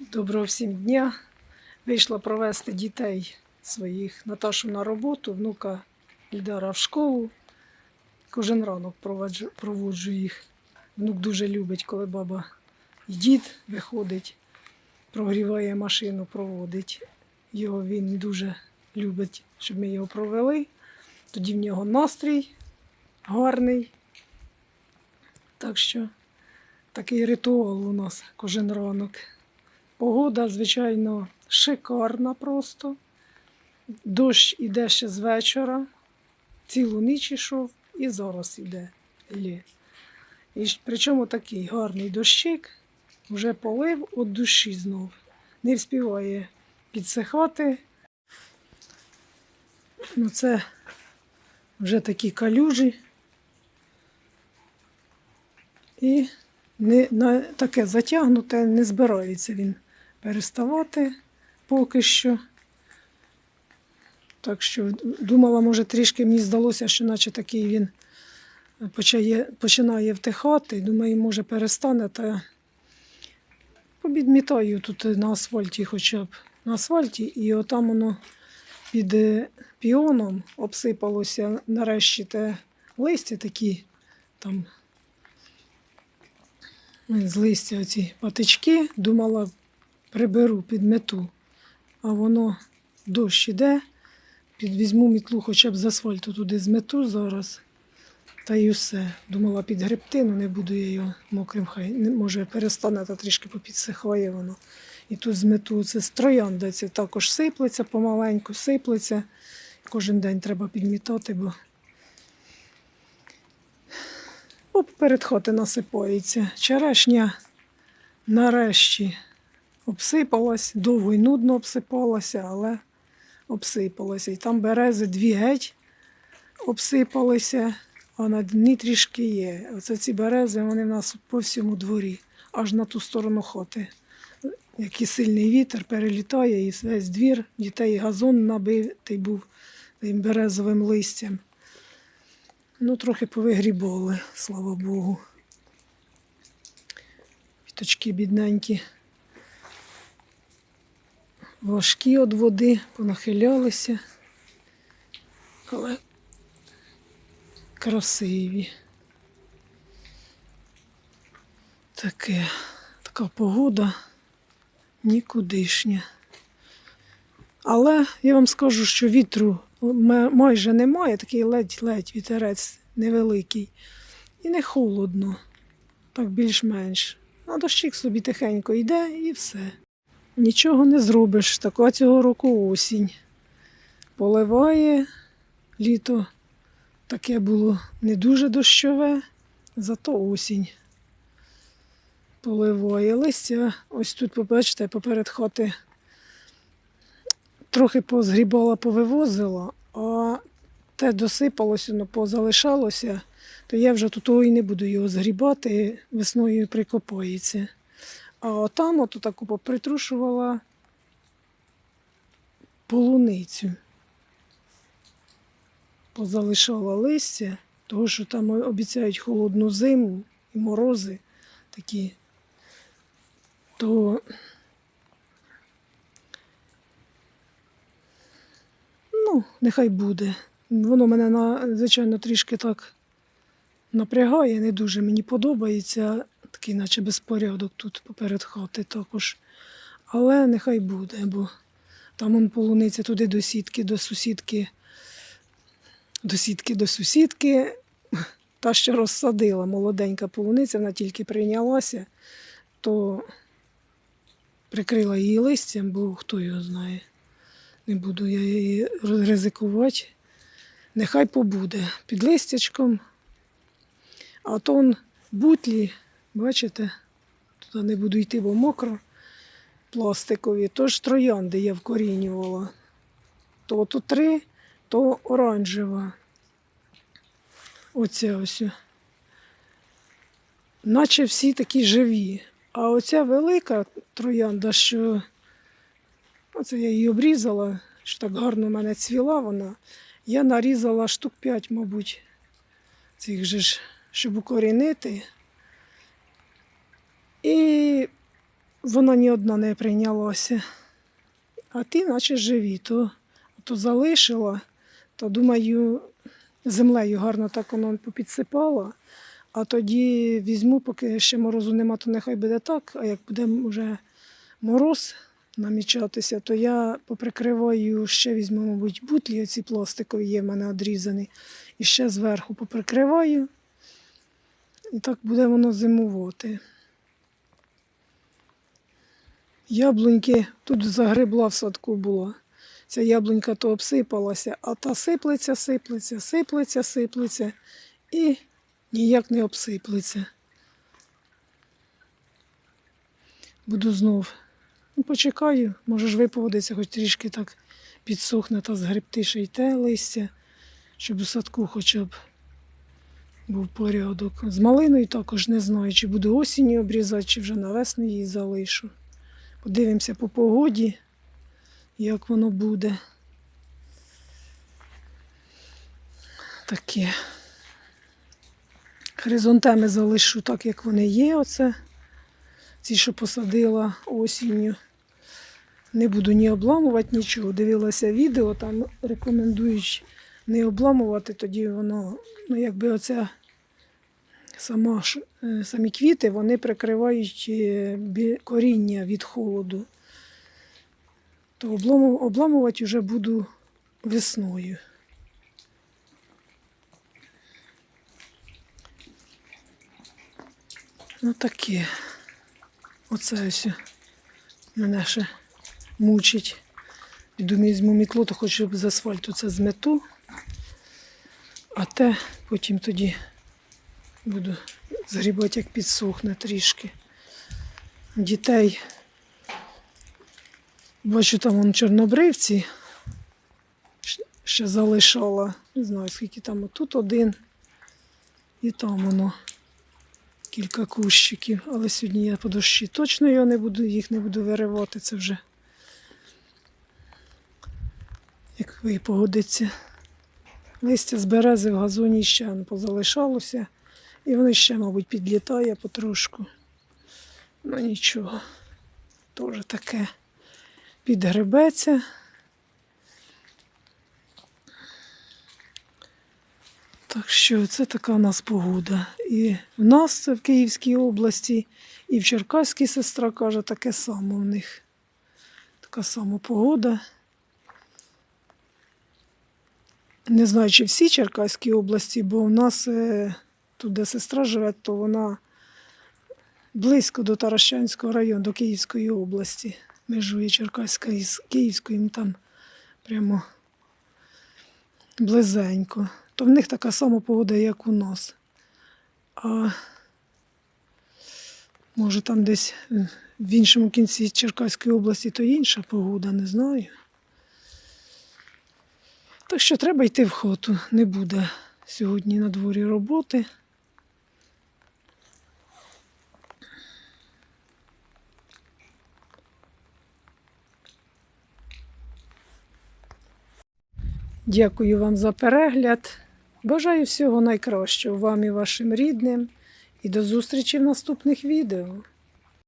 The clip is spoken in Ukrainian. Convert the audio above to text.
Доброго всім дня. Вийшла провести дітей своїх Наташу на роботу, внука Ільдара в школу. Кожен ранок проводжу, їх. Внук дуже любить, коли баба і дід виходить, прогріває машину, проводить. Його він дуже любить, щоб ми його провели. Тоді в нього настрій гарний. Так що такий ритуал у нас кожен ранок. Погода, звичайно, шикарна просто. Дощ іде ще з вечора, цілу ніч ішов і зараз іде лє. І причому такий гарний дощик, вже полив від душі знов. Не вспіває підсихати. Ну, це вже такі калюжі. І не, на, таке затягнуте, не збирається він переставати поки що. Так що думала, може, трішки мені здалося, що наче такий він почає, починає втихати. Думаю, може перестане, та побідмітаю тут на асфальті хоча б. На асфальті, і отам воно під е, піоном обсипалося нарешті те листя такі там з листя оці патички, думала, приберу, підмету. А воно дощ іде, підвізьму мітлу хоча б з асфальту туди змету зараз. Та й усе. Думала підгребти, ну не буду я його мокрим, хай може перестане та трішки попідсихає воно. І тут змету це з троянда, це також сиплеться помаленьку, сиплеться. Кожен день треба підмітати, бо Бо перед хати насипається. Черешня нарешті обсипалась, довго й нудно обсипалася, але обсипалася. І там берези дві геть обсипалися, а на дні трішки є. Оце ці берези, вони в нас по всьому дворі, аж на ту сторону хати. Який сильний вітер перелітає, і весь двір, дітей газон набитий був тим березовим листям. Ну, трохи повигрібали, слава Богу. Піточки бідненькі. Важкі від води, понахилялися, але красиві. Таке, така погода нікудишня. Але я вам скажу, що вітру майже немає, такий ледь-ледь вітерець невеликий. І не холодно, так більш-менш. А дощик собі тихенько йде і все. Нічого не зробиш. Така цього року осінь. Поливає літо. Таке було не дуже дощове, зато осінь. Поливає листя. Ось тут, побачите, поперед хати трохи позгрібала, повивозила, а те досипалося, воно позалишалося, то я вже тут і не буду його згрібати, весною прикопається. А отам от таку попритрушувала полуницю. Позалишала листя, тому що там обіцяють холодну зиму і морози такі. То Ну, нехай буде. Воно мене звичайно трішки так напрягає, не дуже мені подобається. Такий, наче безпорядок тут поперед хати також. Але нехай буде, бо там он полуниця туди до сітки, до сусідки, до сітки, до сусідки. Та, що розсадила молоденька полуниця, вона тільки прийнялася, то прикрила її листям, бо хто його знає. Не буду я її ризикувати. Нехай побуде під листячком. А то он бутлі, бачите, туди не буду йти, бо мокро, пластикові. Тож троянди я вкорінювала. То тут три, то оранжева. Оця ось. Наче всі такі живі. А оця велика троянда, що Оце я її обрізала, що так гарно в мене цвіла вона. Я нарізала штук 5, мабуть, цих же ж, щоб укорінити. І вона ні одна не прийнялася. А ті, наче живі, то, то залишила, то думаю, землею гарно так воно попідсипала. А тоді візьму, поки ще морозу нема, то нехай буде так. А як буде вже мороз намічатися, то я поприкриваю, ще візьму, мабуть, бутлі, оці пластикові є в мене одрізані. І ще зверху поприкриваю. І так буде воно зимувати. Яблуньки тут загребла в садку була. Ця яблунька то обсипалася, а та сиплеться, сиплеться, сиплеться, сиплеться і ніяк не обсиплеться. Буду знов. Ну, почекаю, може ж виповодиться, хоч трішки так підсохне та згребти ще й те листя, щоб у садку хоча б був порядок. З малиною також не знаю, чи буду осінню обрізати, чи вже на весну її залишу. Подивимося по погоді, як воно буде. Таке. Хризантеми залишу так, як вони є. Оце. Ці, що посадила осінню. Не буду ні обламувати нічого. Дивилася відео, там рекомендують не обламувати, тоді воно, ну якби оця сама, е, самі квіти, вони прикривають е, коріння від холоду. То обламу- обламувати вже буду весною. Ну таке. Оце ось мене ще мучить. Піду візьму то хочу з асфальту це змету. А те потім тоді буду згрібати, як підсохне трішки. Дітей. Бачу, там вон чорнобривці ще залишала. Не знаю, скільки там тут один. І там воно кілька кущиків. Але сьогодні я по дощі точно його не буду, їх не буду виривати. Це вже як ви погодиться. Листя з берези в газоні ще воно позалишалося. І воно ще, мабуть, підлітає потрошку. Ну нічого. Теж таке підгребеться. Так що це така у нас погода. І в нас це в Київській області, і в Черкаській сестра каже, таке саме в них. Така сама погода. Не знаю, чи всі Черкаській області, бо в нас е, тут, де сестра живе, то вона близько до Таращанського району, до Київської області. Межує Черкаська із Київською, там прямо близенько. То в них така сама погода, як у нас. А може там десь е, в іншому кінці Черкаської області то інша погода, не знаю. Так що треба йти в хату. Не буде сьогодні на дворі роботи. Дякую вам за перегляд. Бажаю всього найкращого вам і вашим рідним. І до зустрічі в наступних відео.